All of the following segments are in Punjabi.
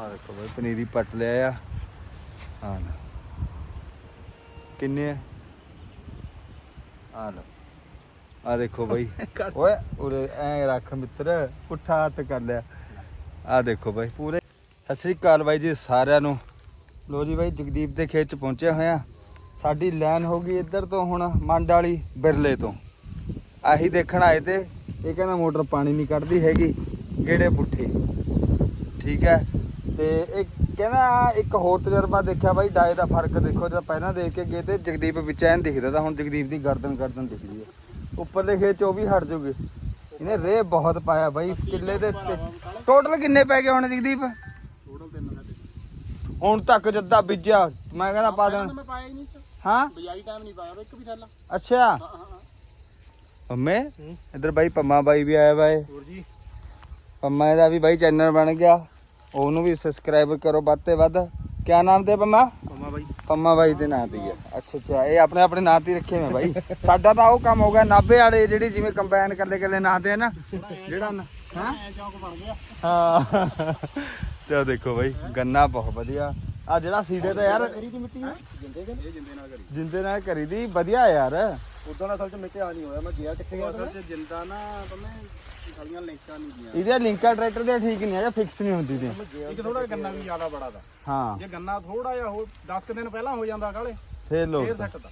ਆ ਦੇਖੋ ਬਾਈ ਪਨੀਰੀ ਪੱਟ ਲਿਆ ਆ। ਹਾਂ ਕਿੰਨੇ ਆ? ਆ ਲਓ। ਆ ਦੇਖੋ ਬਾਈ। ਓਏ ਉਰੇ ਐ ਰੱਖ ਮਿੱਤਰ ਪੁੱਠਾ ਹੱਥ ਕਰ ਲਿਆ। ਆ ਦੇਖੋ ਬਾਈ ਪੂਰੇ। ਸਤਿ ਸ੍ਰੀ ਅਕਾਲ ਬਾਈ ਜੀ ਸਾਰਿਆਂ ਨੂੰ। ਲੋ ਜੀ ਬਾਈ ਜਗਦੀਪ ਦੇ ਖੇਤ ਚ ਪਹੁੰਚੇ ਹੋਏ ਆ ਸਾਡੀ ਲਾਈਨ ਹੋ ਗਈ ਇੱਧਰ ਤੋਂ ਹੁਣ ਮੰਡ ਵਾਲੀ ਬਿਰਲੇ ਤੋਂ। ਆਹੀ ਦੇਖਣ ਆਏ ਤੇ ਇਹ ਕਹਿੰਦਾ ਮੋਟਰ ਪਾਣੀ ਨਹੀਂ ਕੱਢਦੀ ਹੈਗੀ ਗੇੜੇ ਪੁੱਠੇ। ਠੀਕ ਹੈ। ਤੇ ਇੱਕ ਕਹਿੰਦਾ ਇੱਕ ਹੋਰ ਤਜਰਬਾ ਦੇਖਿਆ ਬਾਈ ਡਾਏ ਦਾ ਫ਼ਰਕ ਦੇਖੋ ਜਦ ਪਹਿਲਾਂ ਦੇਖ ਕੇ ਗਏ ਤੇ ਜਗਦੀਪ ਵਿੱਚ ਐਨ ਦਿਖਦਾ ਤਾਂ ਹੁਣ ਜਗਦੀਪ ਦੀ ਗਰਦਨ ਗਰਦਨ ਦਿਖਦੀ ਹੈ। ਉੱਪਰਲੇ ਖੇਤ ਚ ਉਹ ਵੀ ਹਟ ਜੂਗੇ। ਇਹਨੇ ਰੇ ਬਹੁਤ ਪਾਇਆ ਬਾਈ ਕਿੱਲੇ ਦੇ ਟੋਟਲ ਕਿੰਨੇ ਪੈ ਗਏ ਹੁਣ ਜਗਦੀਪ? ਹੁਣ ਤੱਕ ਜੱਦਾ ਬੀਜਿਆ ਮੈਂ ਕਹਿੰਦਾ ਪਾ ਦੇਣ। ਹੀ ਬਜਾਈ ਟਾਈਮ ਨਹੀਂ ਪਾਇਆ ਇੱਕ ਵੀ ਥੈਲਾ। ਅੱਛਾ। ਪੰਮੇ ਇੱਧਰ ਬਾਈ ਪੰਮਾ ਬਾਈ ਵੀ ਆਇਆ ਬਾਈ ਹੋਰ ਜੀ? ਪੰਮਾ ਦਾ ਵੀ ਬਾਈ ਚੈਨਲ ਬਣ ਗਿਆ। ਉਹਨੂੰ ਵੀ ਸਬਸਕ੍ਰਾਈਬ ਕਰੋ ਵੱਧ ਤੇ ਵੱਧ। ਕਿਆ ਨਾਮ ਤੇ ਪੰਮਾ? ਮਮਾ ਬਾਈ। ਪੰਮਾ ਬਾਈ ਦੇ ਨਾਂ ਤੇ ਹੀ ਆ। ਅੱਛਾ ਅੱਛਾ ਇਹ ਆਪਣੇ ਆਪਣੇ ਨਾਂ ਤੇ ਹੀ ਰੱਖੇ ਹੋਏ ਬਾਈ। ਸਾਡਾ ਤਾਂ ਉਹ ਕੰਮ ਹੋ ਗਿਆ ਨਾਭੇ ਵਾਲੇ ਜਿਹੜੀ ਜਿਵੇਂ ਕੰਬਾਈਨ ਕੱਲੇ ਕੱਲੇ ਨਾਂ ਤੇ ਹੈ ਨਾ ਜਿਹੜਾ ਨਾ ਹਾਂ? ਚੌਕ ਬਣ ਗਿਆ ਹਾਂ। ਤੇ ਆਹ ਦੇਖੋ ਬਾਈ ਗੰਨਾ ਬਹੁਤ ਵਧੀਆ। ਆ ਜਿਹੜਾ ਸੀੜੇ ਤਾਂ ਯਾਰ ਕਰੀ ਦੀ ਮਿੱਟੀ ਹੈ ਜਿੰਦੇ ਕਰ ਇਹ ਜਿੰਦੇ ਨਾਲ ਕਰੀ ਜਿੰਦੇ ਨਾਲ ਕਰੀ ਦੀ ਵਧੀਆ ਯਾਰ। ਉਦੋਂ ਅਸਲ ਚ ਮਿੱਟੀ ਆ ਨਹੀਂ ਹੋਇਆ ਮੈਂ ਗਿਆ ਕਿੱਥੇ ਗਿਆ ਅਸਲ ਚ ਜਿੰਦਾ ਨਾ ਤੁਮੇ ਲਿੰਕਾਂ ਨਹੀਂ ਇਹਦੇ ਲਿੰਕਾ ਟਰੈਕਟਰ ਦੇ ਠੀਕ ਨਹੀਂ ਹੈਗਾ ਫਿਕਸ ਨਹੀਂ ਹੁੰਦੀ ਤੇ ਇੱਕ ਥੋੜਾ ਗੰਨਾ ਵੀ ਜ਼ਿਆਦਾ ਬੜਾ ਦਾ। ਹਾਂ। ਜੇ ਗੰਨਾ ਥੋੜਾ ਜਿਹਾ ਹੋ 10 ਕੁ ਦਿਨ ਪਹਿਲਾਂ ਹੋ ਜਾਂਦਾ ਕਾਲੇ ਫੇਰ ਲੋਕ ਫੇਰ ਸੈੱਟ ਦਾ।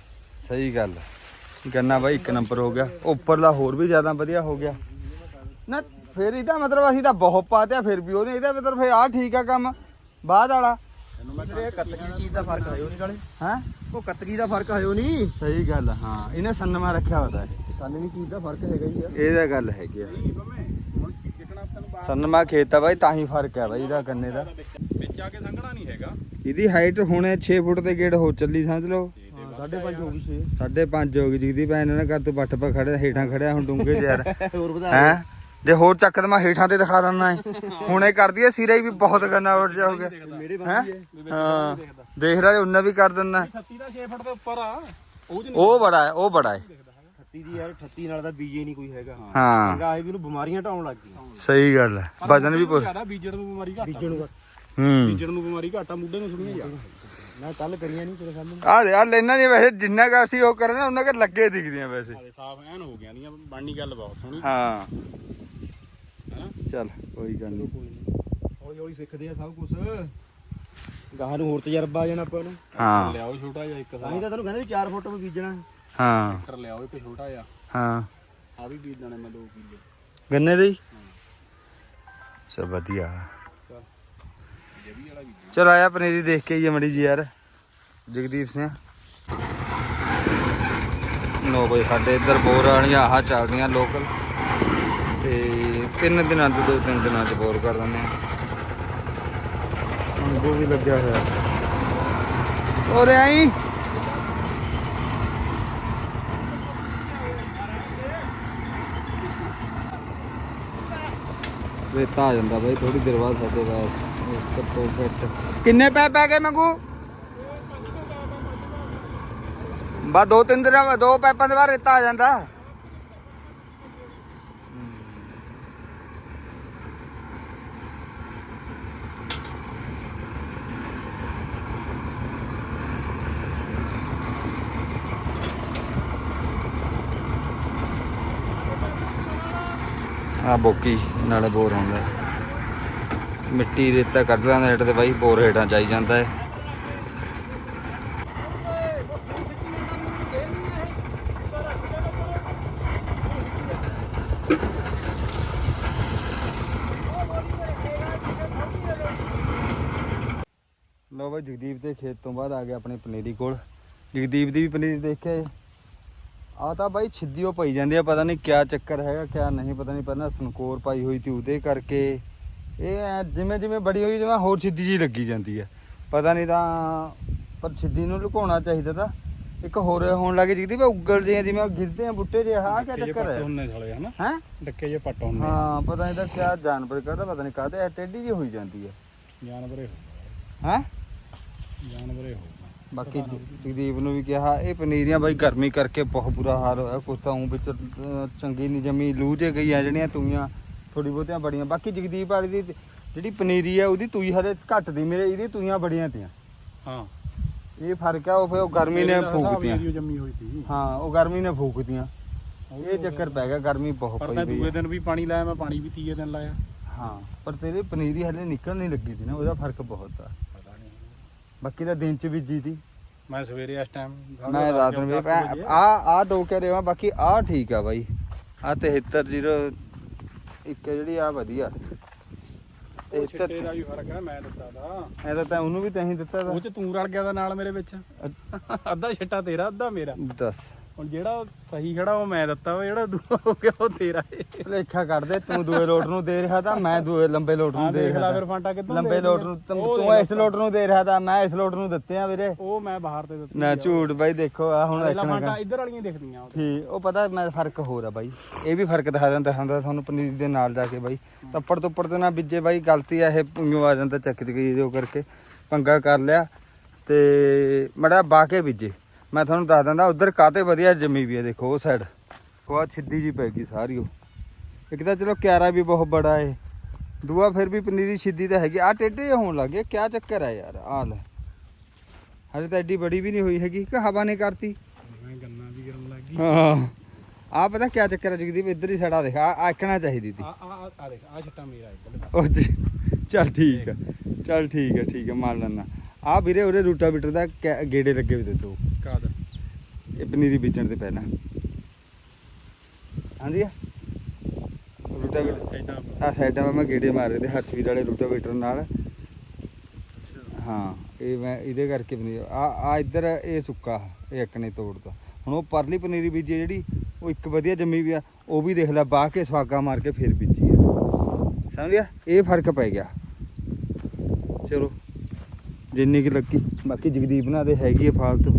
ਸਹੀ ਗੱਲ ਹੈ। ਗੰਨਾ ਬਾਈ ਇੱਕ ਨੰਬਰ ਹੋ ਗਿਆ। ਉੱਪਰਲਾ ਹੋਰ ਵੀ ਜ਼ਿਆਦਾ ਵਧੀਆ ਹੋ ਗਿਆ। ਨਾ ਫਿਰ ਇਹਦਾ ਮਤਲਬ ਅਸੀਂ ਤਾਂ ਬਹੁਤ ਪਾਤਿਆ ਫਿਰ ਵੀ ਉਹਨੇ ਇਹਦਾ ਮਤਲਬ ਫਿਰ ਆਹ ਠੀਕ ਆ ਕੰਮ। ਬਾਅਦ ਵਾਲਾ। ਤੈਨੂੰ ਮੈਂ ਕਿਹਾ ਕੱਤਕੀ ਚੀਜ਼ ਦਾ ਫ਼ਰਕ ਆਇਓ ਨਹੀਂ ਕਾਲੇ ਹੈ? ਉਹ ਕੱਤਕੀ ਦਾ ਫ਼ਰਕ ਆਇਓ ਨਹੀਂ ਸਹੀ ਗੱਲ ਆ, ਹਾਂ। ਇਹਨੇ ਸੰਨਮਾ ਰੱਖਿਆ ਹੁੰਦਾ ਹੈ ਸਾਨੇ ਦੀ ਚੀਜ਼ ਦਾ ਫ਼ਰਕ ਹੈਗਾ ਹੀ ਆ। ਇਹਦਾ ਗੱਲ ਹੈਗੀ ਆ। ਸੰਨਮਾ ਖੇਤ ਆ ਬਾਈ ਤਾਂ ਹੀ ਫ਼ਰਕ ਹੈ ਬਾਈ ਇਹਦਾ ਗੰਨੇ ਦਾ। ਵਿੱਚ ਆ ਕੇ ਸੰਘਣਾ ਨਹੀਂ ਹੈਗਾ। ਇਹਦੀ ਹਾਈਟ ਹੁਣੇ 6 ਫੁੱਟ ਦੇ ਗੇੜ ਹੋ ਚੱਲੀ ਸਮਝ ਲਓ। ਸਾਢੇ ਪੰਜ ਹੋ ਗਈ ਛੇ। ਸਾਢੇ ਪੰਜ ਹੋ ਗਈ ਜਗਦੀ ਭੈਣ ਨੇ ਕਰ ਤੂੰ ਬੱਠ ਪਾ ਖੜਿਆ ਹੇਠਾਂ ਖੜਿਆ ਹੁਣ ਡੂੰਗੇ ਯਾਰ ਹੋਰ ਵਧਾ ਹੈ? ਜੇ ਹੋਰ ਚੱਕ ਦਮਾ ਹੇਠਾਂ ਤੇ ਦਿਖਾ ਦਿੰਦਾ ਹੈ ਹੁਣ ਇਹ ਕਰਦੀ ਹੈ ਸਿਰਾ ਵੀ ਬਹੁਤ ਗੰਨਾ ਜਾਓਗੇ ਮੇਰੇ ਹੈ? ਹਾਂ। ਦੇਖ ਰਿਹਾ ਉਹਨਾਂ ਵੀ ਕਰ ਦਿੰਦਾ। 38 ਦਾ 6 ਫੁੱਟ ਦੇ ਉੱਪਰ ਆ। ਉਹ ਬੜਾ ਹੈ ਉਹ ਬੜਾ ਹੈ 38 ਦੀ ਯਾਰ 38 ਨਾਲ ਦਾ ਬੀਜੇ ਨਹੀਂ ਕੋਈ ਹੈਗਾ। ਹਾਂ। ਚੰਗਾ ਇਹ ਵੀ ਨੂੰ ਬਿਮਾਰੀਆਂ ਢਾਉਣ ਲੱਗ ਗਈਆਂ। ਸਹੀ ਗੱਲ ਹੈ। ਵਜਨ ਵੀ ਪੂਰਾ ਜ਼ਿਆਦਾ ਬੀਜਣ ਨੂੰ ਬਿਮਾਰੀ ਘੱਟ ਬੀਜਣ ਨੂੰ ਹੂੰ। ਬੀਜਣ ਨੂੰ ਬਿਮਾਰੀ ਘੱਟ ਆ ਮੁੱਢੇ ਨੂੰ ਸੁਣੀਆਂ ਜਾ ਮੈਂ ਕੱਲ ਕਰੀਆਂ ਨਹੀਂ ਤੇਰੇ ਸਾਹਮਣੇ। ਆ ਦੇ ਆ ਲੈਣਾ ਨਹੀਂ ਵੈਸੇ ਜਿੰਨਾ ਕੁ ਅਸੀਂ ਉਹ ਕਰਨਾ ਉਹਨਾਂ ਕੇ ਲੱਗੇ ਦਿਖਦੀਆਂ ਵੈਸੇ। ਆਦੇ ਸਾਫ਼ ਐਨ ਹੋ ਗਿਆ ਦੀਆਂ ਬਣਨੀ ਗੱਲ ਬਹੁਤ ਸੋਹਣੀ। ਹਾਂ। ਹੈਨਾ ਚੱਲ ਕੋਈ ਗੱਲ ਨਹੀਂ ਹੌਲੀ ਹੌਲੀ ਸਿੱਖਦੇ ਆ ਸਭ ਕੁਝ ਗਾਹ ਨੂੰ ਹੋਰ ਤਜਰਬਾ ਆ ਜਾਣਾ ਆਪਾਂ ਨੂੰ। ਹਾਂ। ਲਿਆਓ ਛੋਟਾ ਜਿਹਾ ਇੱਕ ਤਾਂ ਹੀ ਤਾਂ ਤੈਨੂੰ ਕਹਿੰਦੇ ਵੀ 4 ਫੁੱਟ ਵੀ ਬੀਜਣਾ। ਹਾਂ। ਟਰੈਕਟਰ ਲਿਆਓ ਇੱਕ ਛੋਟਾ ਜਿਹਾ। ਹਾਂ। ਆ ਵੀ ਬੀਜ ਦੇਣੇ ਮੈਂ 2 ਕਿੱਲੇ ਗੰਨੇ ਦੇ ਹੀ? ਸਭ ਵਧੀਆ। ਚੱਲ। ਜਵੀ ਵਾਲਾ ਬੀਜ ਚਲ ਆਇਆ ਪਨੀਰੀ ਦੇਖ ਕੇ ਆਈਏ ਮੜੀ ਜੀ ਯਾਰ। ਜਗਦੀਪ ਸਿੰਘ। ਨੋ ਬਈ ਸਾਡੇ ਇੱਧਰ ਬੋਰ ਵਾਲੀਆਂ ਆਹ ਚੱਲਦੀਆਂ ਲੋਕਲ ਤੇ ਤਿੰਨ ਦਿਨਾਂ ਤੋਂ ਦੋ ਤਿੰਨ ਦਿਨਾਂ ਚ ਬੋਰ ਕਰ ਦਿੰਦੇ ਆ। ਅੰਗੋ ਵੀ ਲੱਗਿਆ ਹੋਇਆ। ਔਰ ਆਈ ਰੇਤਾ ਆ ਜਾਂਦਾ ਬਾਈ ਥੋੜੀ ਦੇਰ ਬਾਅਦ ਸਾਡੇ ਬਾਅਦ। ਕੱਟੋ ਕਿੰਨੇ ਪੈ ਪੈ ਗਏ ਮੰਗੂ? ਬਾ ਦੋ ਤਿੰਨ ਦਿਨਾਂ ਬਾਅਦ ਦੋ ਪੈਪਾਂ ਦੇ ਬਾਅਦ ਰੇਤਾ ਆ ਜਾਂਦਾ। ਆ ਬੋਕੀ। ਨਾਲ ਬੋਰ ਹੁੰਦਾ। ਮਿੱਟੀ ਰੇਤਾ ਕੱਢ ਲੈਂਦਾ ਹੇਠ ਤੇ ਬਾਈ ਬੋਰ ਹੇਠਾਂ ਚਾਈ ਜਾਂਦਾ ਹੈ ਲੋ ਬਾਈ, ਜਗਦੀਪ ਦੇ ਖੇਤ ਤੋਂ ਬਾਅਦ ਆ ਗਿਆ ਆਪਣੇ ਪਨੀਰੀ ਕੋਲ। ਜਗਦੀਪ ਦੀ ਵੀ ਪਨੀਰੀ ਦੇਖਿਆ ਆ ਤਾਂ ਬਾਈ ਛਿੱਦੀਓ ਪਈ ਜਾਂਦੀ ਆ ਪਤਾ ਨਹੀਂ ਕਿਆ ਚੱਕਰ ਹੈਗਾ ਕਿਆ ਨਹੀਂ ਪਤਾ ਨਹੀਂ ਪਹਿਲਾਂ ਸਨਕੋਰ ਪਾਈ ਹੋਈ ਸੀ ਉਹਦੇ ਕਰਕੇ। ਇਹ ਜਿਵੇਂ ਜਿਵੇਂ ਬੜੀ ਹੋਈ ਜਿਵੇਂ ਹੋਰ ਛਿੱਦੀ ਜੀ ਲੱਗੀ ਜਾਂਦੀ ਹੈ ਪਤਾ ਨਹੀਂ ਤਾਂ ਪਰ ਛਿੱਦੀ ਨੂੰ ਲੁਕਾਉਣਾ ਚਾਹੀਦਾ ਤਾਂ। ਇੱਕ ਹੋਰ ਹੋਣ ਲੱਗੇ ਜਿਗਦੀ ਵੀ ਉੱਗਲ ਜੇ ਜਿਵੇਂ ਉਹ ਗਿਰਦੇ ਆ ਬੁੱਟੇ ਜੇ ਆਹ ਕਿਆ ਚੱਕਰ ਹੈ? ਹੁੰਨੇ ਸਾਲੇ ਹਨਾ? ਹੈ? ਡੱਕੇ ਜੇ ਪੱਟ ਹੁੰਨੇ ਹਾਂ ਪਤਾ ਨਹੀਂ ਤਾਂ ਕਿਆ ਜਾਨਵਰ ਕਰਦਾ ਪਤਾ ਨਹੀਂ ਕਾਹਦੇ ਟੇਢੀ ਜੀ ਹੋਈ ਜਾਂਦੀ ਹੈ ਜਾਨਵਰੇ ਹੋ ਹੈ? ਜਾਨਵਰੇ ਹੋ ਬਾਕੀ ਜਗਦੀਪ ਨੂੰ ਵੀ ਕਿਹਾ ਇਹ ਪਨੀਰੀਆਂ ਬਾਈ ਗਰਮੀ ਕਰਕੇ ਬਹੁਤ ਬੁਰਾ ਹਾਲ ਹੋਇਆ ਕੁਛ ਤਾਂ ਉਂ ਵਿੱਚ ਅਹ, ਚੰਗੀ ਨਹੀਂ ਜਮੀ ਲੂ ਜੇ ਗਈ ਆ ਜਿਹੜੀਆਂ ਤੂਈਆਂ ਥੋੜੀ ਬਹੁਤੀਆਂ ਬੜੀਆਂ। ਬਾਕੀ ਜਗਦੀਪ ਵਾਲੀ ਦੀ ਜਿਹੜੀ ਪਨੀਰੀ ਆ ਉਹਦੀ ਤੂਈ ਹਲੇ ਘੱਟ ਦੀ ਮੇਰੇ ਇਹਦੀ ਤੂਈਆਂ ਬੜੀਆਂ ਤੀਆਂ। ਹਾਂ। ਇਹ ਫ਼ਰਕ ਆ ਉਹ ਫਿਰ ਉਹ ਗਰਮੀ ਨੇ ਫੂਕਤੀਆਂ। ਜੰਮੀ ਹੋਈ ਸੀ। ਹਾਂ ਉਹ ਗਰਮੀ ਨੇ ਫੂਕਤੀਆਂ। ਇਹ ਚੱਕਰ ਪੈ ਗਿਆ ਗਰਮੀ ਬਹੁਤ ਪਰ ਪਈ ਤਾਂ ਪਈ ਦੂਏ ਆ। ਦਿਨ ਵੀ ਪਾਣੀ ਲਾਇਆ ਮੈਂ ਪਾਣੀ ਵੀ ਤੀਏ ਦਿਨ ਲਾਇਆ। ਹਾਂ ਪਰ ਤੇਰੇ ਪਨੀਰੀ ਹਲੇ ਨਿਕਲ ਨਹੀਂ ਲੱਗੀ ਸੀ ਨਾ ਉਹਦਾ ਫ਼ਰਕ ਬਹੁਤ ਆ। ਬਾਕੀ ਤਾਂ ਦਿਨ ਚ ਬੀਜੀ ਤੀ ਮੈਂ ਸਵੇਰੇ ਇਸ ਟਾਈਮ ਮੈਂ ਰਾਤ ਨੂੰ ਵੀ ਆ ਆ ਦੋ ਕਹਿ ਰਿਹਾ ਬਾਕੀ ਆ ਠੀਕ ਆ ਬਾਈ। ਆ 7301 ਇੱਕ ਜਿਹੜੀ ਆ ਵਧੀਆ। ਉਹ ਛਿੱਟੇ ਦਾ ਵੀ ਫ਼ਰਕ ਹੈ ਮੈਂ ਦਿੱਤਾ ਦਾ ਇਹਦਾ ਤਾਂ ਉਹਨੂੰ ਵੀ ਤੈਂ ਹੀ ਦਿੱਤਾ ਉਹ ਚ ਤੂੰ ਰਲ ਗਿਆ ਦਾ ਨਾਲ ਮੇਰੇ ਵਿੱਚ। ਅੱਧਾ ਛਿੱਟਾ ਤੇਰਾ ਅੱਧਾ ਮੇਰਾ। ਦੱਸ। ਹੁਣ ਜਿਹੜਾ ਸਹੀ ਖੜਾ ਉਹ ਮੈਂ ਦਿੱਤਾ ਉਹ ਜਿਹੜਾ ਦੂਆ ਹੋ ਗਿਆ ਉਹ ਤੇਰਾ ਏ। ਭਲੇਖਾ ਕੱਢ ਦੇ ਤੂੰ ਦੂਏ ਲੋਟ ਨੂੰ ਦੇ ਰਿਹਾ ਤਾਂ ਮੈਂ ਦੂਏ ਲੰਬੇ ਲੋਟ ਨੂੰ ਦੇ ਰਿਹਾ ਫਿਰ ਫਾਂਟਾ ਕਿੱਦਾਂ ਲੰਬੇ ਲੋਟ। ਨੂੰ ਤੂੰ ਇਸ ਲੋਟ ਨੂੰ ਦੇ ਰਿਹਾ ਤਾਂ ਮੈਂ ਇਸ ਲੋਟ ਨੂੰ ਦਿੱਤੇ ਆ ਵੀਰੇ। ਉਹ ਮੈਂ ਬਾਹਰ ਤੇ ਦਿੱਤੀ ਨਾ ਝੂਠ ਬਾਈ ਦੇਖੋ ਆ ਹੁਣ ਦੇਖਣਾ ਫਾਂਟਾ ਇੱਧਰ ਵਾਲੀਆਂ ਦਿਖਦੀਆਂ ਠੀਕ ਉਹ ਪਤਾ ਮੈਂ ਫ਼ਰਕ ਹੋਰ ਆ ਬਾਈ। ਇਹ ਵੀ ਫ਼ਰਕ ਦਿਖਾ ਦਿੰਦਾ ਹੁੰਦਾ ਤੁਹਾਨੂੰ ਪਨੀਰ ਦੇ ਨਾਲ ਜਾ ਕੇ ਬਾਈ। ਤੱਪੜ ਤੁੱਪੜ ਤੇ ਨਾ ਵਿੱਜੇ ਬਾਈ ਗਲਤੀ ਆ ਇਹ ਪੁੰਗੋ ਆ ਜਾਂਦਾ ਚੱਕ ਚ ਗਈ ਜੋ ਕਰਕੇ। ਪੰਗਾ ਕਰ ਲਿਆ ਤੇ ਮੜਾ ਬਾ ਕੇ ਵਿੱਜੇ ਮੈਂ ਤੁਹਾਨੂੰ ਦੱਸ ਦਿੰਦਾ ਉਧਰ ਕਾਤੇ ਵਧੀਆ ਜੰਮੀ ਵੀ ਆ ਦੇਖੋ ਉਹ ਸਾਈਡ ਉਹ ਆ ਛਿੱਦੀ ਜੀ ਪੈ ਗਈ ਸਾਰੀ ਉਹ। ਇੱਕ ਤਾਂ ਚਲੋ ਕਿਆਰਾ ਵੀ ਬਹੁਤ ਬੜਾ ਏ। ਦੂਆ ਫਿਰ ਵੀ ਪਨੀਰੀ ਛਿੱਦੀ ਤਾਂ ਹੈਗੀ। ਆ ਟੇਢੇ ਹੋਣ ਲੱਗੇ ਕਿਆ ਚੱਕਰ ਆ ਯਾਰ ਆ ਲੈ। ਹਜੇ ਤਾਂ ਐਡੀ ਬੜੀ ਵੀ ਨਹੀਂ ਹੋਈ ਹੈਗੀ ਕਿ ਹਵਾ ਨੇ ਕਰਤੀ। ਗੰਨਾ ਵੀ ਕਰਨ ਲੱਗ ਗਈ। ਹਾਂ। ਆ ਪਤਾ ਕਿਆ ਚੱਕਰ ਹੈ ਜਗਦੀਪ ਇੱਧਰ ਹੀ ਸੜਾ ਦੇਖ ਆ ਆਕਣਾ ਚਾਹੀਦੀ ਤੀ। ਆ ਆ ਆ ਦੇਖ ਆ ਛਿੱਟਾ ਮੇਰਾ ਇੱਧਰ ਉਹ ਜੀ ਚੱਲ ਠੀਕ ਆ ਚੱਲ ਠੀਕ ਆ ਠੀਕ ਆ ਮੰਨ ਲੈਣਾ ਆ ਵੀਰੇ ਉਹਦੇ ਰੂਟਾ ਬੀਟਰ ਦਾ ਕੈ- ਗੇੜੇ ਲੱਗੇ ਵੀ ਦਿੱਤੋ ਕਾਦ ਇਹ ਪਨੀਰੀ ਬੀਜਣ ਦੇ ਪਹਿਲਾਂ ਹਾਂਜੀ? ਆ ਰੂਟਾ ਬੀਟਰ ਐਦਾਂ ਆ ਸਾਈਡਾਂ ਮੈਂ ਗੇੜੇ ਮਾਰੇ ਤੇ ਹਰਸ਼ਵੀਰ ਵਾਲੇ ਰੂਟਾ ਬੀਟਰ ਨਾਲ। ਹਾਂ ਇਹ ਮੈਂ ਇਹਦੇ ਕਰਕੇ ਪਨੀਰ ਆ ਆ ਇੱਧਰ ਇਹ ਸੁੱਕਾ ਇਹ ਇੱਕ ਨੇ ਤੋੜਦਾ। ਹੁਣ ਉਹ ਪਰਲੀ ਪਨੀਰੀ ਬੀਜੀ ਆ ਜਿਹੜੀ ਉਹ ਇੱਕ ਵਧੀਆ ਜੰਮੀ ਵੀ ਆ ਉਹ ਵੀ ਦੇਖ ਲੈ ਬਾਹ ਕੇ ਸਵਾਗਾ ਮਾਰ ਕੇ ਫੇਰ ਬੀਜੀ ਆ। ਸਮਝ ਗਿਆ ਇਹ ਫ਼ਰਕ ਪੈ ਗਿਆ। ਚਲੋ। ਜਿੰਨੀ ਕਿ ਲੱਗੀ ਬਾਕੀ ਜਗਦੀਪ ਨਾਲ ਦੇ ਹੈਗੀ ਆ ਫਾਲਤੂ।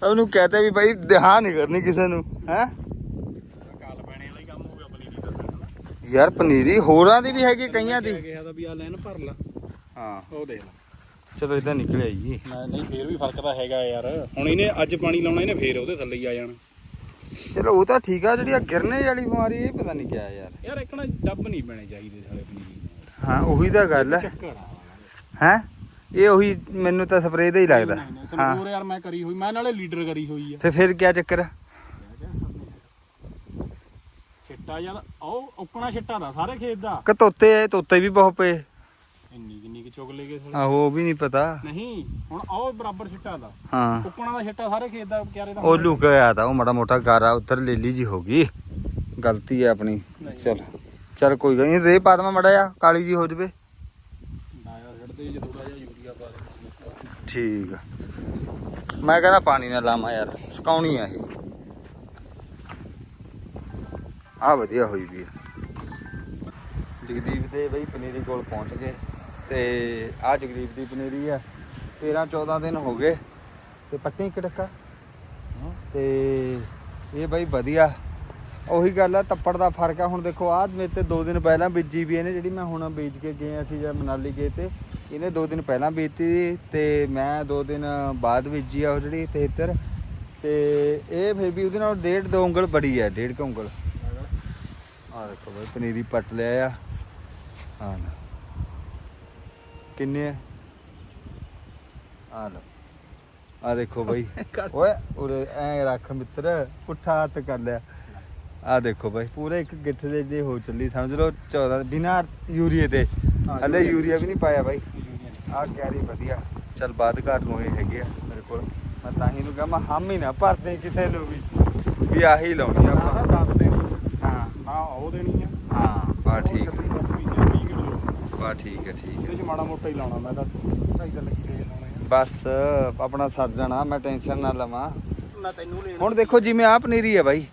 ਸਭ ਨੂੰ ਕਹਤੇ ਵੀ ਭਾਈ ਦਿਹਾ ਨਹੀਂ ਕਰਨੀ ਕਿਸੇ ਨੂੰ ਹੈ? ਕਾਲ ਪੈਣੇ ਵਾਲਾ ਹੀ ਕੰਮ ਹੋ ਗਿਆ ਪਨੀਰੀ ਦਾ ਤਾਂ ਹਨਾ ਯਾਰ ਪਨੀਰੀ ਹੋਰਾਂ ਦੀ ਵੀ ਹੈਗੀ ਕਈਆਂ ਦੀ। ਕਿਹਾ ਤਾਂ ਵੀ ਆ ਲੈਣ ਭਰ ਲਾ ਹਾਂ। ਉਹ ਦੇਖ ਲੈ ਚਲੋ ਇਦਾਂ ਨਿਕਲ ਆਈ ਮੈਂ ਨਹੀਂ ਫੇਰ ਵੀ ਫ਼ਰਕ ਤਾਂ ਹੈਗਾ ਯਾਰ। ਹੁਣ ਇਹਨੇ ਅੱਜ ਪਾਣੀ ਲਾਉਣਾ ਇਹਨੇ ਫੇਰ ਉਹਦੇ ਥੱਲੇ ਹੀ ਆ ਜਾਣਾ। ਚਲੋ ਉਹ ਤਾਂ ਠੀਕ ਆ ਜਿਹੜੀ ਆ ਗਿਰਨੇ ਵਾਲੀ ਬਿਮਾਰੀ ਇਹ ਪਤਾ ਨਹੀਂ ਕਿਆ ਯਾਰ। ਯਾਰ ਇੱਕ ਨਾ ਡੱਬ ਨਹੀਂ ਪੈਣੇ ਚਾਹੀਦੇ ਸਾਲੇ ਪਨੀਰੀ। ਹਾਂ ਉਹੀ ਤਾਂ ਗੱਲ ਹੈ ਹੈ? ਇਹ ਉਹੀ ਮੈਨੂੰ ਤਾਂ ਸਪਰੇਅ ਦਾ ਹੀ ਲੱਗਦਾ। ਹਾਂ ਹਾਂ ਯਾਰ ਮੈਂ ਕਰੀ ਹੋਈ ਮੈਂ ਨਾਲੇ ਲੀਡਰ ਕਰੀ ਹੋਈ ਆ। ਤੇ ਫਿਰ ਕਿਆ ਚੱਕਰ? ਆ? ਛਿੱਟਾ ਜਦ ਉਹ ਉਕਣਾ ਛਿੱਟਾ ਦਾ ਸਾਰੇ ਖੇਤ ਦਾ। ਕਿ ਤੋਤੇ ਐ ਤੋਤੇ ਵੀ ਬਹੁਤ ਪਏ। ਇੰਨੀ ਕਿੰਨੀ ਕਿ ਚੁਗ ਲੈ ਗਏ ਸਾਲੇ ਆਹੋ ਉਹ ਵੀ ਨਹੀਂ ਪਤਾ। ਨਹੀਂ ਹੁਣ ਉਹ ਬਰਾਬਰ ਛਿੱਟਾ ਦਾ। ਹਾਂ। ਉਕਣਾ ਦਾ ਛਿੱਟਾ ਸਾਰੇ ਖੇਤ ਦਾ ਕਿਆਰੇ ਦਾ ਉਹ ਲੁਕ ਗਿਆ ਤਾਂ ਉਹ ਮਾੜਾ ਮੋਟਾ ਗਾਰਾ ਉੱਤਰ ਲੇਲੀ ਜੀ ਹੋ ਗਈ। ਗਲਤੀ ਹੈ ਆਪਣੀ। ਚਲ ਚਲ ਕੋਈ ਗੱਲ ਨਹੀਂ ਰੇ ਪਾ ਦਵਾਂ ਮੜਾ ਕਾਲੀ ਜੀ ਹੋ ਜਵੇ ਨਾ ਯਾਰ ਛੱਡਦੇ ਜੇ ਥੋੜਾ ਜਿਹਾ ਯੂਰੀਆ ਪਾ ਦੇ ਠੀਕ ਆ। ਮੈਂ ਕਹਿੰਦਾ ਪਾਣੀ ਨਾਲ ਲਾਵਾਂ ਯਾਰ, ਸੁਕਾਉਣੀ ਆ ਇਹ। ਆ ਵਧੀਆ ਹੋਈ ਵੀ ਆ। ਜਗਦੀਪ ਦੇ ਬਈ ਪਨੀਰੀ ਕੋਲ ਪਹੁੰਚ ਗਏ ਤੇ ਆ ਜਗਦੀਪ ਦੀ ਪਨੀਰੀ ਆ। 13 14 ਦਿਨ ਹੋ ਗਏ ਤੇ ਪੱਟੀ ਇੱਕ ਡੱਕਾ ਤੇ ਇਹ ਬਈ ਵਧੀਆ। ਉਹੀ ਗੱਲ ਆ ਤੱਪੜ ਦਾ ਫ਼ਰਕ ਆ। ਹੁਣ ਦੇਖੋ ਆਹ ਮੇਰੇ ਤੇ 2 ਦਿਨ ਪਹਿਲਾਂ ਬੀਜੀ ਵੀ ਇਹਨੇ ਜਿਹੜੀ ਮੈਂ ਹੁਣ ਬੀਜ ਕੇ ਗਏ ਅਸੀਂ ਜਦ ਮਨਾਲੀ ਗਏ ਤੇ ਇਹਨੇ 2 ਦਿਨ ਪਹਿਲਾਂ ਬੀਜਤੀ ਤੇ ਮੈਂ 2 ਦਿਨ ਬਾਅਦ ਬੀਜੀ ਆ ਉਹ ਜਿਹੜੀ 73 ਤੇ ਇਹ ਫਿਰ ਵੀ ਉਹਦੇ ਨਾਲ ਡੇਢ ਦੋ ਉਂਗਲ ਬੜੀ ਆ ਡੇਢ ਕੁ ਉਂਗਲ। ਆ ਦੇਖੋ ਬਈ ਪਨੀਰੀ ਪੱਟ ਲਿਆ ਆ। ਆ ਲੈ ਕਿੰਨੇ ਆ? ਲਓ। ਆ ਦੇਖੋ ਬਈ। ਓਏ ਉਰੇ ਐ ਰੱਖ ਮਿੱਤਰ ਪੁੱਠਾ ਹੱਥ ਕਰ ਲਿਆ। ਆ ਦੇਖੋ ਬਈ ਪੂਰੇ ਇੱਕ ਗਿੱਠ ਦੇ ਜੇ ਹੋ ਚੱਲੀ ਸਮਝ ਲਓ 14 ਬਿਨਾ ਯੂਰੀਏ ਤੇ ਹਲੇ ਯੂਰੀਆ ਵੀ ਨਹੀਂ ਪਾਇਆ ਬਾਈ। ਆ ਕੈਰੀ ਵਧੀਆ। ਚਲ ਬਾਅਦ ਘਾਟ ਨੂੰ ਇਹ ਹੈਗੇ ਆ ਮੇਰੇ ਕੋਲ। ਮੈਂ ਤਾਂ ਹੀ ਨੂੰ ਕਹਾਂ ਮੈਂ ਹਮ ਹੀ ਨਾ ਭਰਦੇ ਕਿਸੇ ਨੂੰ ਵੀ। ਵੀ ਆਹੀ ਲਾਉਣੀ ਆ ਆਪਾਂ। 10 ਦੇਣੀ। ਹਾਂ। ਨਾ ਉਹ ਦੇਣੀ ਆ। ਹਾਂ ਬਾ ਠੀਕ ਉਹ 36 ਦਾ ਬੀਜ 20 ਕਿਲੋ ਬਾ ਠੀਕ ਹੈ ਠੀਕ ਹੈ ਇਹਦੇ ਚ ਮਾੜਾ ਮੋਟਾ ਹੀ ਲਾਉਣਾ ਮੈਂ ਤਾਂ ਢਾਈ ਦਾ ਲੱਗੀ ਰਹੇ ਲਾਉਣੇ ਬਸ ਆਪਣਾ ਸਰ ਜਾਣਾ ਮੈਂ ਟੈਨਸ਼ਨ ਨਾ ਲਵਾਂ। ਆ ਹੁਣ ਦੇਖੋ ਜਿਵੇਂ ਆਹ ਪਨੀਰੀ ਹੈ ਬਾਈ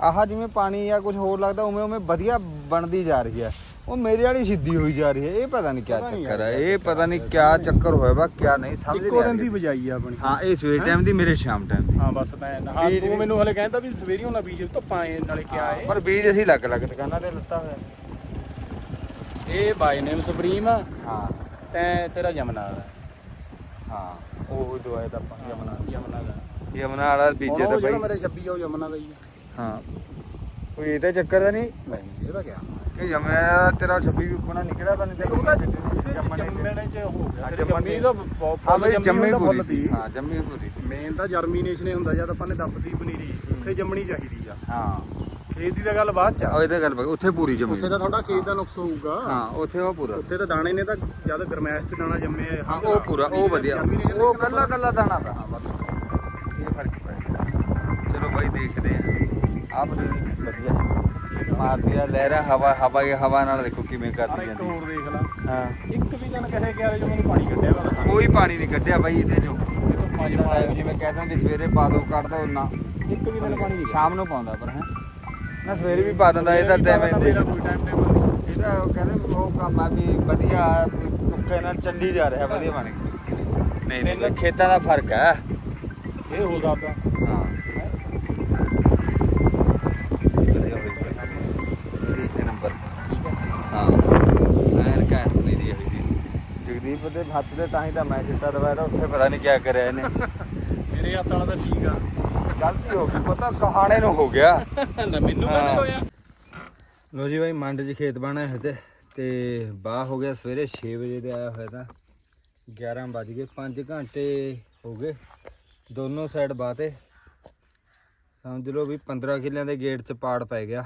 ਆਹ ਜਿਵੇਂ ਪਾਣੀ ਜਾਂ ਕੁਝ ਹੋਰ ਲੱਗਦਾ ਉਵੇਂ ਉਵੇਂ ਵਧੀਆ ਬਣਦੀ ਜਾ ਰਹੀ ਹੈ। ਉਹ ਮੇਰੇ ਵਾਲੀ ਸਿੱਧੀ ਹੋਈ ਜਾ ਰਹੀ ਹੈ ਇਹ ਪਤਾ ਨਹੀਂ ਕਿਆ ਚੱਕਰ ਹੈ ਇਹ ਪਤਾ ਨਹੀਂ ਕਿਆ ਚੱਕਰ ਹੋਇਆ ਵਾ ਕਿਆ ਨਹੀਂ ਸਮਝ ਇੱਕੋ ਨਹੀਂ ਦਿਨ ਦੀ ਬਜਾਈ ਆ ਆਪਣੀ। ਹਾਂ ਇਹ ਸਵੇਰ ਟਾਈਮ ਦੀ ਮੇਰੇ ਸ਼ਾਮ ਟਾਈਮ ਦੀ। ਹਾਂ ਬਸ ਮੈਂ ਹਾਂ ਤੂੰ ਮੈਨੂੰ ਹਲੇ ਕਹਿੰਦਾ ਵੀ ਸਵੇਰੀ ਹੋਣਾ ਬੀਜ ਧੁੱਪਾਂ ਏ ਨਾਲੇ ਕਿਆ ਹਾਂ, ਪਰ ਬੀਜ ਅਸੀਂ ਲੱਗ ਲੱਗ ਦੁਕਾਨਾਂ ਤੇ ਲੱਤਾ ਹੋਇਆ। ਇਹ ਬਾਈ ਨੇਮ ਸੁਪਰੀਮ ਆ। ਹਾਂ। ਤੈ ਤੇਰਾ ਯਮਨਾ ਦਾ। ਹਾਂ। ਉਹ ਦਵਾਈ ਦਾ ਆਪਾਂ ਯਮਨਾ ਯਮਨਾ ਦਾ। ਯਮਨਾ ਵਾਲਾ ਬੀਜੇ ਹੁਣ ਉਹ ਜਿਹੜਾ ਬਾਈ। ਮੇਰੇ 26 ਆ ਉਹ ਯਮਨਾ ਦਾ ਹੀ ਆ। ਹਾਂ। ਕੋਈ ਇਹਦਾ ਚੱਕਰ ਤਾਂ ਨਹੀਂ? ਨਹੀਂ ਇਹਦਾ ਗਿਆ। ਕਿ ਜਮਿਆ ਤੇਰਾ 26 ਕੋਣਾ ਨਿਕਲਿਆ ਬਣ ਤੇ? ਉਹਦਾ ਜੰਮਣੇ ਚ। ਜੰਮਣੇ ਚ ਹੋ ਗਿਆ। ਜੰਮੀ। ਦਾ ਬਹੁਤ ਜੰਮੀ ਪੂਰੀ ਤੀ ਹਾਂ ਜੰਮੀ ਪੂਰੀ ਮੇਨ ਤਾਂ ਜਰਮੀਨੇਸ਼ਨ ਹੀ ਹੁੰਦਾ ਜਦ ਆਪਾਂ ਨੇ ਦੱਬਤੀ ਪਨੀਰੀ ਉੱਥੇ ਜੰਮਣੀ ਚਾਹੀਦੀ ਆ। ਹਾਂ। ਖੇਤ ਦੀ ਤਾਂ ਗੱਲ ਬਾਅਦ ਚ ਆ। ਉਹ ਇਹਦੇ ਗੱਲ ਪਈ ਉੱਥੇ ਪੂਰੀ ਜੰਮੀ ਉੱਥੇ ਤਾਂ ਤੁਹਾਡਾ ਖੇਤ ਦਾ ਨੁਕਸ ਹੋਊਗਾ। ਹਾਂ ਉੱਥੇ ਉਹ ਪੂਰਾ। ਉੱਥੇ ਤਾਂ ਦਾਣੇ ਨੇ ਤਾਂ ਜਦ ਗਰਮੈਸ਼ ਚ ਦਾਣਾ ਜੰਮੇ ਹਾਂ ਉਹ ਪੂਰਾ ਉਹ ਵਧੀਆ। ਉਹ ਕੱਲਾ ਕੱਲਾ ਦਾਣਾ ਦਾ ਹਾਂ ਬਸ। ਇਹ ਫ਼ਰਕ ਪੈ ਚਲੋ ਬਾਈ ਦੇਖਦੇ ਆ ਆਪ ਵਧੀਆ ਮਾਰਦੀ ਆ ਲਹਿਰਾ ਹਵਾ ਹਵਾ ਇਹ ਹਵਾ ਨਾਲ ਦੇਖੋ ਕਿਵੇਂ ਕਰਦੀ ਇੱਕ ਜਾਂਦੀ ਹੋਰ ਦੇਖ ਲਾ। ਹਾਂ। ਇੱਕ ਵੀ ਦਿਨ ਕਹੇ ਗਿਆ ਜੋ ਮੈਨੂੰ ਪਾਣੀ ਕੱਢਿਆ ਵਾ ਦਿਖਾ। ਕੋਈ ਪਾਣੀ ਨਹੀਂ ਕੱਢਿਆ ਬਾਈ ਇਹਦੇ ਚੋਂ। ਇਹ ਤਾਂ ਪੰਜ ਜਿਵੇਂ ਪਾਇਆ। ਜਿਵੇਂ ਕਹਿੰਦਾ ਵੀ ਸਵੇਰੇ ਪਾ ਦੋ ਕੱਢ ਦੋ ਨਾ। ਇੱਕ ਵੀ ਦਿਨ ਪਾਣੀ ਨਹੀਂ ਸ਼ਾਮ ਨੂੰ ਪਾਉਂਦਾ ਪਰ ਹੈ। ਨਾ ਸਵੇਰੇ ਵੀ ਪਾ ਦਿੰਦਾ ਇਹ ਤਾਂ ਟਾਈਮ ਮੇਰਾ ਕੋਈ ਟਾਈਮ ਟੇਬਲ ਇਹਦਾ ਉਹ ਕਹਿੰਦੇ ਉਹ ਕੰਮ ਆ ਵੀ ਵਧੀਆ ਤੁੱਕੇ ਨਾਲ ਚੱਲੀ ਜਾ ਰਿਹਾ ਵਧੀਆ ਬਣ ਗਿਆ। ਨਹੀਂ ਨਹੀਂ ਖੇਤਾਂ ਦਾ ਫ਼ਰਕ ਹੈ। ਇਹ ਹੋ ਸਕਦਾ। ਹਾਂ। ਦੇ ਹੱਥ ਦੇ ਤਾਂ ਹੀ ਤਾਂ ਮੈਂ ਜਿੱਤਾ ਦਵਾਇਆ ਉੱਥੇ ਪਤਾ ਨਹੀਂ ਕੀ ਕਰਿਆ ਇਹਨੇ। ਮੇਰੇ ਹੱਥ ਵਾਲਾ ਤਾਂ ਠੀਕ ਆ। ਗਲਤੀ ਹੋ ਗਈ ਪਤਾ ਕਹਾਣੇ ਨੂੰ ਹੋ ਗਿਆ। ਨਾ ਮੈਨੂੰ ਕਹਿੰਦੇ ਹੋਇਆ। ਲੋ ਜੀ ਬਾਈ ਮੰਡ 'ਚ ਖੇਤ ਬਣਾ ਹੈ ਤੇ ਤੇ ਬਾਹ ਹੋ ਗਿਆ ਸਵੇਰੇ 6 ਵਜੇ ਦੇ ਆਇਆ ਹੋਇਆ ਤਾਂ। 11 ਵੱਜ ਗਏ 5 ਘੰਟੇ ਹੋ ਗਏ। ਦੋਨੋਂ ਸਾਈਡ ਬਾਤੇ ਸਮਝ ਲਓ ਵੀ 15 ਕਿੱਲਿਆਂ ਦੇ ਗੇਟ 'ਚ ਪਾੜ ਪੈ ਗਿਆ।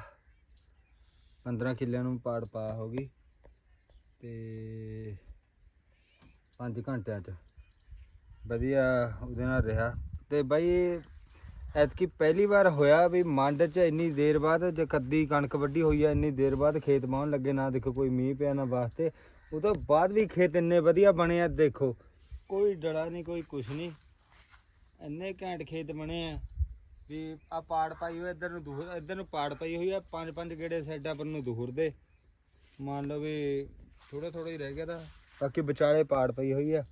15 ਕਿੱਲਿਆਂ ਨੂੰ ਪਾੜ ਪਾ ਹੋ ਗਈ। ਤੇ 5 ਘੰਟਿਆਂ 'ਚ। ਵਧੀਆ ਉਹਦੇ ਨਾਲ ਰਿਹਾ। ਤੇ ਬਾਈ, ਐਤਕੀ ਪਹਿਲੀ ਵਾਰ ਹੋਇਆ ਵੀ ਮੰਡ 'ਚ ਇੰਨੀ ਦੇਰ ਬਾਅਦ ਜੇ ਕੱਦੀ ਕਣਕ ਵੱਢੀ ਹੋਈ ਆ, ਇੰਨੀ ਦੇਰ ਬਾਅਦ ਖੇਤ ਬਾਉਣ ਲੱਗੇ, ਨਾ ਦੇਖੋ ਕੋਈ ਮੀਂਹ ਪਿਆ, ਨਾ ਵਾਸਤੇ ਉਹ ਤੋਂ ਬਾਅਦ ਵੀ ਖੇਤ ਇੰਨੇ ਵਧੀਆ ਬਣੇ ਆ, ਦੇਖੋ। ਕੋਈ ਡੜਾ ਨਹੀਂ, ਕੋਈ ਕੁਛ ਨਹੀਂ। ਇੰਨੇ ਘੈਂਟ ਖੇਤ ਬਣੇ ਆ ਵੀ ਆ ਪਾੜ ਪਾਈ ਹੋਈ ਇੱਧਰ ਨੂੰ ਦੂਰ ਇੱਧਰ ਨੂੰ ਪਾੜ ਪਈ ਹੋਈ ਆ, ਪੰਜ ਪੰਜ ਗੇੜੇ ਸਾਈਡਾਂ ਪਰ ਨੂੰ ਦੂਰ ਦੇ ਮੰਨ ਲਓ ਵੀ ਥੋੜਾ ਥੋੜਾ ਹੀ ਰਹਿ ਗਿਆ ਤਾਂ ਬਾਕੀ ਵਿਚਾਲੇ ਪਾੜ ਪਈ ਹੋਈ ਆ।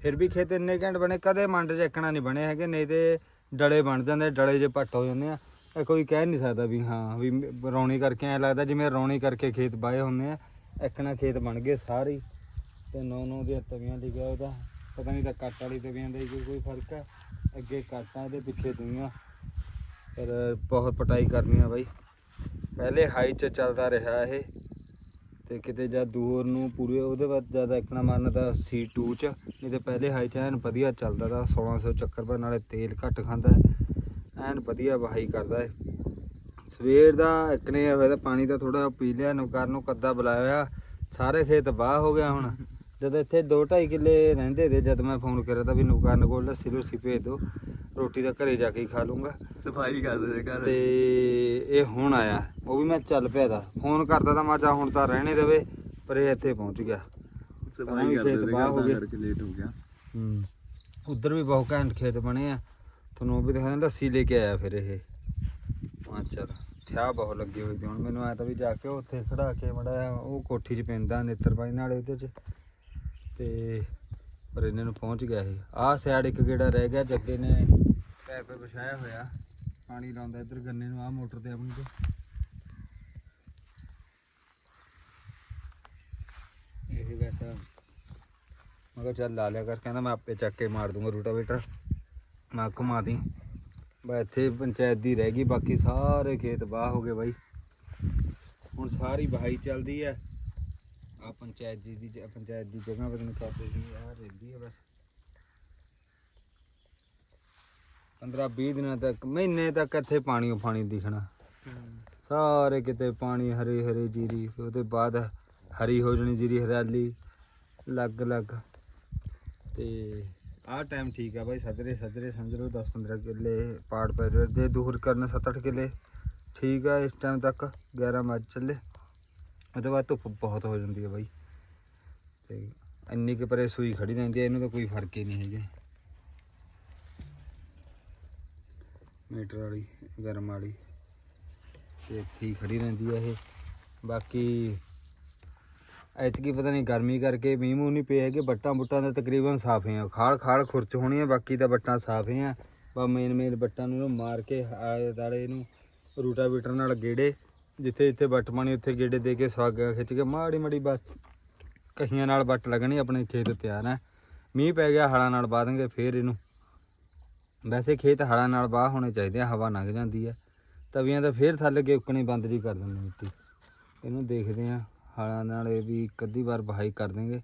ਫਿਰ ਵੀ ਖੇਤ ਇੰਨੇ ਘੈਂਟ ਬਣੇ, ਕਦੇ ਮੰਡ ਚ ਇੱਕਣਾ ਨਹੀਂ ਬਣੇ ਹੈਗੇ, ਨਹੀਂ ਤੇ ਡਲੇ ਬਣ ਜਾਂਦੇ, ਡਲੇ ਜੇ ਪੱਟ ਹੋ ਜਾਂਦੇ ਆ। ਇਹ ਕੋਈ ਕਹਿ ਨਹੀਂ ਸਕਦਾ ਵੀ ਹਾਂ, ਵੀ ਮ- ਰੌਣੀ ਕਰਕੇ ਐ ਲੱਗਦਾ ਜਿਵੇਂ ਰੌਣੀ ਕਰਕੇ ਖੇਤ ਬਾਏ ਹੁੰਦੇ ਆ। ਇੱਕਣਾ ਖੇਤ ਬਣ ਗਏ ਸਾਰੇ ਹੀ। ਤੇ ਨੌ ਨੌ ਦੀਆਂ ਤਵੀਆਂ ਲਿਖਿਆ ਉਹਦਾ। ਪਤਾ ਨਹੀਂ ਤਾਂ ਕੱਟ ਵਾਲੀ ਤਵੀਆਂ ਦਾ ਹੀ ਕੋਈ ਫ਼ਰਕ ਹੈ ਅੱਗੇ ਕੱਟਾਂ ਦੇ ਪਿੱਛੇ ਦੂਈਆਂ ਪਰ ਬਹੁਤ ਪਟਾਈ ਕਰਨੀ ਆ ਬਾਈ। ਪਹਿਲੇ ਹਾਈ ਚ ਚੱਲਦਾ ਰਿਹਾ ਇਹ। ਤੇ ਕਿਤੇ ਜਦ ਦੂਰ ਨੂੰ ਪੂਰੇ ਉਹਦੇ ਬਾਅਦ ਜ਼ਿਆਦਾ ਇੱਕਣਾ ਮਾਰਨਾ ਤਾਂ C2 ਚ, ਨਹੀਂ ਤੇ ਪਹਿਲੇ ਹਾਈ ਚ ਐਨ ਵਧੀਆ ਚੱਲਦਾ ਤਾਂ 1600 ਚੱਕਰ ਪਰ ਨਾਲੇ ਤੇਲ ਘੱਟ ਖਾਂਦਾ ਹੈ। ਐਨ ਵਧੀਆ ਵਹਾਈ ਕਰਦਾ ਹੈ ਸਵੇਰ ਦਾ ਇੱਕਣੇ ਹੋਇਆ ਤਾਂ ਪਾਣੀ ਤਾਂ ਥੋੜਾ ਪੀ ਲਿਆ ਨੁਕਰ ਨੂੰ ਕੱਦਾ ਬੁਲਾਇਆ ਹੋਇਆ। ਸਾਰੇ ਖੇਤ ਬਾਹ ਹੋ ਗਿਆ ਹੁਣ ਜਦ ਇੱਥੇ 2.5 ਕਿੱਲੇ ਰਹਿੰਦੇ ਤੇ ਜਦ ਮੈਂ ਫੋਨ ਕਰਿਆ ਤਾਂ ਵੀ ਨੁਕਰਨ ਕੋਲ ਲੱਸੀ ਲੁੱਸੀ ਭੇਜ ਦਿਓ ਰੋਟੀ ਤਾਂ ਘਰੇ ਜਾ ਕੇ ਹੀ ਖਾ ਲੂੰਗਾ। ਸਫ਼ਾਈ ਕਰ ਦੇ ਘਰ। ਤੇ ਇਹ ਹੁਣ ਆਇਆ। ਉਹ ਵੀ ਮੈਂ ਚੱਲ ਪਿਆ ਦਾ ਫੋਨ ਕਰਦਾ ਤਾਂ ਮੈਂ ਚਾ ਹੁਣ ਤਾਂ ਰਹਿਣੇ ਦੇਵੇ ਪਰ ਇਹ ਇੱਥੇ ਪਹੁੰਚ ਗਿਆ। ਸਫ਼ਾਈ ਕਰ ਦੇ ਗਏ। ਕਰਕੇ ਲੇਟ ਹੋ ਗਿਆ। ਹੂੰ। ਉਧਰ ਵੀ ਬਹੁਤ ਘੈਂਟ ਖੇਤ ਬਣੇ ਆ। ਤੁਹਾਨੂੰ ਉਹ ਵੀ ਦਿਖਾਉਂਦਾ ਲੱਸੀ ਲੈ ਕੇ ਆਇਆ ਫਿਰ ਇਹ। ਚੱਲ ਥਿਆ ਬਹੁਤ ਲੱਗੀ ਹੋਈ ਸੀ। ਹੁਣ ਮੈਨੂੰ ਆਇਆ ਤਾਂ ਵੀ ਜਾ ਕੇ ਉੱਥੇ ਖੜਾ ਕੇ ਮੜਾ ਉਹ ਕੋਠੀ 'ਚ ਪੈਂਦਾ ਨੇਤਰ ਪਾਈ ਨਾਲੇ ਉਹਦੇ 'ਚ। ਤੇ ਪਰ ਇਹਨਾਂ ਨੂੰ ਪਹੁੰਚ ਗਿਆ ਇਹ। ਆਹ ਸਾਈਡ ਇੱਕ ਗੇੜਾ ਰਹਿ ਗਿਆ ਜੱਗੇ ਨੇ ਪੈਪ ਵਿਛਾਇਆ ਹੋਇਆ। ਪਾਣੀ ਲਾਉਂਦਾ ਇੱਧਰ ਗੰਨੇ ਨੂੰ, ਆਹ ਮੋਟਰ ਤੇ ਆਪਣੀ ਤੇ। ਇਹ ਵੈਸਾ। ਮੈਂ ਕਿਹਾ ਚੱਲ ਲਾ ਲਿਆ ਕਰ, ਕਹਿੰਦਾ ਮੈਂ ਆਪੇ ਚੱਕ ਕੇ ਮਾਰ ਦੂੰਗਾ ਰੂਟਾਵੇਟਰ। ਮੈਂ ਕਿਹਾ ਘੁਮਾ ਦੀ। ਬਾ ਇੱਥੇ ਪੰਚਾਇਤ ਦੀ ਰਹਿ ਗਈ, ਬਾਕੀ ਸਾਰੇ ਖੇਤ ਬਾਹ ਹੋ ਗਏ ਬਾਈ। ਹੁਣ ਸਾਰੀ ਬਹਾਈ ਚੱਲਦੀ ਹੈ। ਆ ਪੰਚਾਇਤ ਜੀ ਦੀ ਪੰਚਾਇਤ ਦੀ ਜਗ੍ਹਾ ਬਦਨ ਕਰਦੇ ਸੀ ਆ ਰਹਿੰਦੀ ਹੈ ਬਸ। 15 20 ਦਿਨਾਂ ਤੱਕ, ਮਹੀਨੇ ਤੱਕ ਇੱਥੇ ਪਾਣੀ ਓ ਪਾਣੀ ਦਿਖਣਾ। ਸਾਰੇ ਕਿਤੇ ਪਾਣੀ ਹਰੇ ਹਰੇ ਜੀਰੀ ਫਿਰ ਉਹਦੇ ਬਾਅਦ ਹਰੀ ਹੋ ਜਾਣੀ ਜੀਰੀ, ਹਰਿਆਲੀ ਲੱਗ ਲੱਗ ਤੇ ਆਹ ਟਾਈਮ ਠੀਕ ਆ ਬਾਈ, ਸਜਰੇ ਸਜਰੇ ਸਮਝ ਲਓ 10 15 ਕਿੱਲੇ ਪਾੜ ਪੈ ਰਹੇ ਜੇ ਦੂਰ ਕਰਨ 7 8 ਕਿੱਲੇ, ਠੀਕ ਆ ਇਸ ਟਾਈਮ ਤੱਕ 11 ਵਜ ਚੱਲੇ। ਉਹਦੇ ਬਾਅਦ ਧੁੱਪ ਬਹੁਤ ਹੋ ਜਾਂਦੀ ਹੈ ਬਾਈ। ਤੇ ਇੰਨੀ ਕੁ ਪਰੇ ਸੂਈ ਖੜੀ ਰਹਿੰਦੀ ਹੈ ਇਹਨੂੰ ਤਾਂ ਕੋਈ ਫ਼ਰਕ ਹੀ ਨਹੀਂ ਹੈਗਾ। ਮੀਟਰ ਵਾਲੀ, ਗਰਮ ਵਾਲੀ। ਤੇ ਇੱਥੇ ਹੀ ਖੜੀ ਰਹਿੰਦੀ ਹੈ ਇਹ। ਬਾਕੀ ਐਤਕੀ ਪਤਾ ਨਹੀਂ ਗਰਮੀ ਕਰਕੇ ਮੀਂਹ ਮੂੰਹ ਨਹੀਂ ਪਏ ਹੈਗੇ, ਬੱਟਾਂ ਬੁੱਟਾਂ ਦਾ ਤਕਰੀਬਨ ਸਾਫ਼ ਆ। ਖਾਲ ਖਾਲ ਖੁਰਚ ਹੋਣੀ ਆ ਬਾਕੀ ਤਾਂ ਬੱਟਾਂ ਸਾਫ਼ ਆ। ਬਾ ਮੇਨ ਮੇਨ ਬੱਟਾਂ ਨੂੰ ਮਾਰ ਕੇ ਆਲੇ ਦਾਲੇ ਨੂੰ ਰੂਟਾਵੀਟਰ ਨਾਲ ਗੇੜੇ, ਜਿੱਥੇ ਜਿੱਥੇ ਬੱਟ ਪਾਣੀ ਉੱਥੇ ਗੇੜੇ ਦੇ ਕੇ ਸਵਾਗਾ ਖਿੱਚ ਕੇ ਮਾੜੀ ਮਾੜੀ ਬਸ ਕਹੀਆਂ ਨਾਲ ਬੱਟ ਲੱਗਣੀ, ਆਪਣੇ ਖੇਤ ਤਿਆਰ ਹੈ ਮੀਂਹ ਪੈ ਗਿਆ, ਹਲਾਂ ਨਾਲ ਬਾਦਣਗੇ ਫੇਰ ਇਹਨੂੰ ਵੈਸੇ ਖੇਤ ਹਲਾਂ ਨਾਲ ਬਾਹ ਹੋਣੇ ਚਾਹੀਦੇ ਆ, ਹਵਾ ਲੰਘ ਜਾਂਦੀ ਹੈ ਤਵੀਆਂ ਤਾਂ ਫੇਰ ਥੱਲੇ ਕੇ ਉੱਕਣੀ ਬੰਦ ਜੀ ਕਰ ਦਿੰਦੇ ਮਿੱਟੀ। ਇਹਨੂੰ ਦੇਖਦੇ ਆ ਹਲਾਂ ਨਾਲ ਇਹ ਵੀ ਇੱਕ ਅੱਧੀ ਵਾਰ ਬਹਾਈ ਕਰ ਦੇਂਗੇ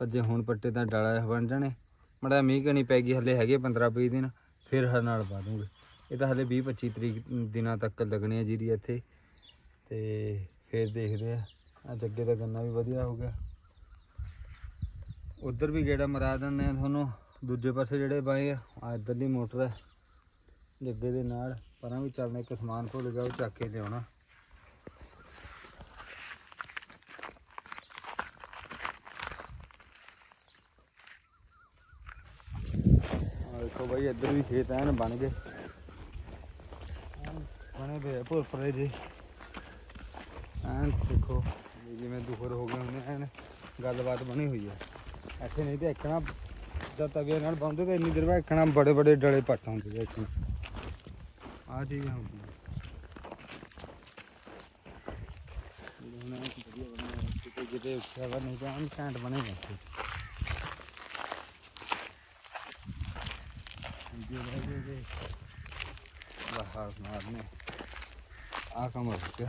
ਪਰ ਜੇ ਹੁਣ ਪੱਟੇ ਤਾਂ ਡਾਲਾ ਬਣ ਜਾਣੇ। ਮੜਾ ਮੀਂਹ ਕਣੀ ਪੈ ਗਈ, ਹਲੇ ਹੈਗੇ 15 20 ਦਿਨ, ਫਿਰ ਹਰ ਨਾਲ ਪਾ ਦੂੰਗੇ ਇਹ ਤਾਂ ਹਲੇ 20 25 ਤਰੀਕ ਦਿਨਾਂ ਤੱਕ ਲੱਗਣੀ ਹੈ ਜੀਰੀ ਇੱਥੇ। ਤੇ ਫਿਰ ਦੇਖਦੇ ਆ ਅੱਜ ਅੱਗੇ ਦਾ ਗੰਨਾ ਵੀ ਵਧੀਆ ਹੋ ਗਿਆ। ਉਧਰ ਵੀ ਗੇੜਾ ਮਰਾ ਦਿੰਦੇ ਆ ਤੁਹਾਨੂੰ। ਦੂਜੇ ਪਾਸੇ ਜਿਹੜੇ ਬਾਏ ਆ, ਆਹ ਮੋਟਰ ਹੈ ਜੱਗੇ ਦੇ ਨਾਲ, ਪਰਾਂ ਵੀ ਚੱਲਣਾ, ਇੱਕ ਸਮਾਨ ਭੁੱਲ ਗਿਆ ਉਹ ਚੱਕ ਕੇ ਲਿਆਉਣਾ। ਦੇਖੋ ਬਾਈ, ਇੱਧਰ ਵੀ ਖੇਤ ਐਨ ਬਣ ਗਏ। ਬਣੇ ਪਏ ਭੁਰ ਭਰੇ ਜੀ ਐਨ ਦੇਖੋ, ਜਿਵੇਂ ਦੁਖਰ ਹੋ ਗਏ ਹੁੰਦੇ ਐਨ ਗੱਲਬਾਤ ਬਣੀ ਹੋਈ ਹੈ ਇੱਥੇ ਨਹੀਂ ਤੇ ਇੱਕਣਾ ਜਦ ਤਵੀਆਂ ਨਾਲ ਬੰਦੇ ਤੇ ਇੰਨੀ ਦੇਰ ਬਾਅਦ ਬੜੇ ਬੜੇ ਡਲੇ ਪੱਟ ਹੁੰਦੇ ਨੇ ਇੱਥੇ। ਆ ਚੀਜ਼ ਹੁੰਦੀ ਹੈ ਹੁਣ ਐਨ ਨਹੀਂ ਤਾਂ ਐਨ ਬਣੇ ਹੋਏ ਵੀਡੀਓ ਬਣਾ ਕੇ ਬਾਹਰ ਮਾਰਨੇ। ਆ ਕੰਮ ਹੋ ਗਿਆ।